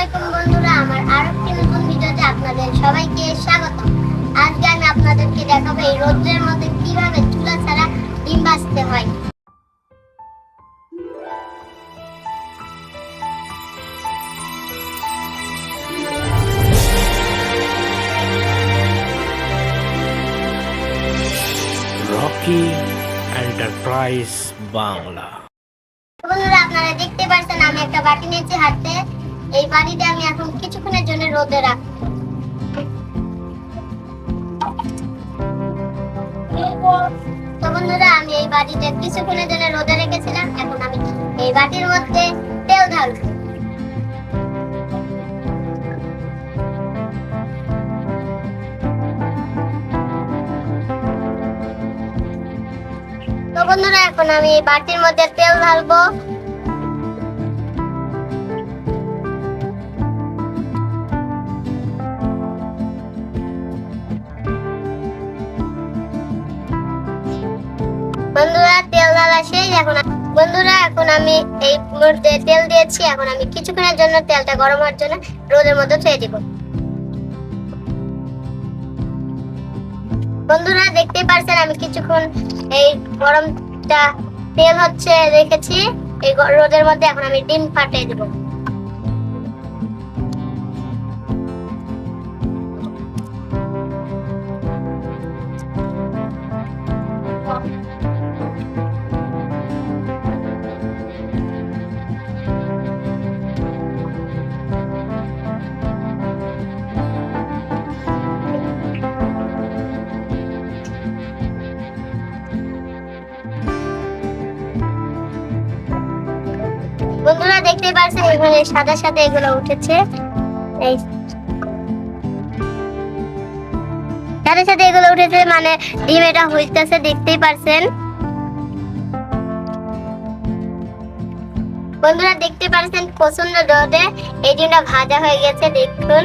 আলাইকুম বন্ধুরা আমার আরেকটি নতুন ভিডিওতে আপনাদের সবাইকে স্বাগত। আজকে আমি আপনাদেরকে দেখাবো এই রোদ্রের মধ্যে কীভাবে চুলা ছাড়া ডিম ভাজতে হয়। Rocky enterprise Bangla. বন্ধুরা আপনারা দেখতে পাচ্ছেন আমি একটা বাটি নিয়েছি হাতে। এই বাটিতে আমি এখন কিছুক্ষণের জন্য রোদে রাখব। তো বন্ধুরা আমি এই বাটিতে কিছুক্ষণের জন্য রোদে রেখেছিলাম, এখন আমি এই বাটির মধ্যে তেল ঢালবো। তো বন্ধুরা এখন আমি এই বাটির মধ্যে তেল ঢালবো। এখন বন্ধুরা, এখন আমি এই মুহূর্তে তেল দিয়েছি, এখন আমি কিছুক্ষণের জন্য তেলটা গরম হওয়ার জন্য রোদের মধ্যে ছেড়ে দিব। বন্ধুরা দেখতে পারছেন, আমি কিছুক্ষণ এই গরমটা তেল হচ্ছে রেখেছি। এই রোদের মধ্যে এখন আমি ডিম ফাটিয়ে দিব। বন্ধুরা দেখতে পারছেন এখানে সাদা সাদা এগুলো উঠেছে। এই সাথে সাথে এগুলো উঠেছে মানে ডিম এটা হইতেছে, দেখতেই পারছেন। বন্ধুরা দেখতে পারছেন প্রচণ্ড রোদে এই ডিমটা ভাজা হয়ে গেছে, দেখুন।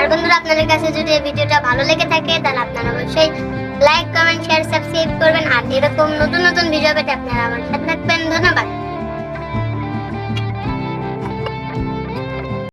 আর বন্ধুরা, আপনাদের কাছে যদি এই ভিডিওটা ভালো লেগে থাকে, তাহলে আপনারা অবশ্যই লাইক কমেন্ট শেয়ার সাবস্ক্রাইব করবেন। আর এরকম নতুন নতুন ভিডিও পেতে আপনারা আমার সাথে থাকবেন। ধন্যবাদ।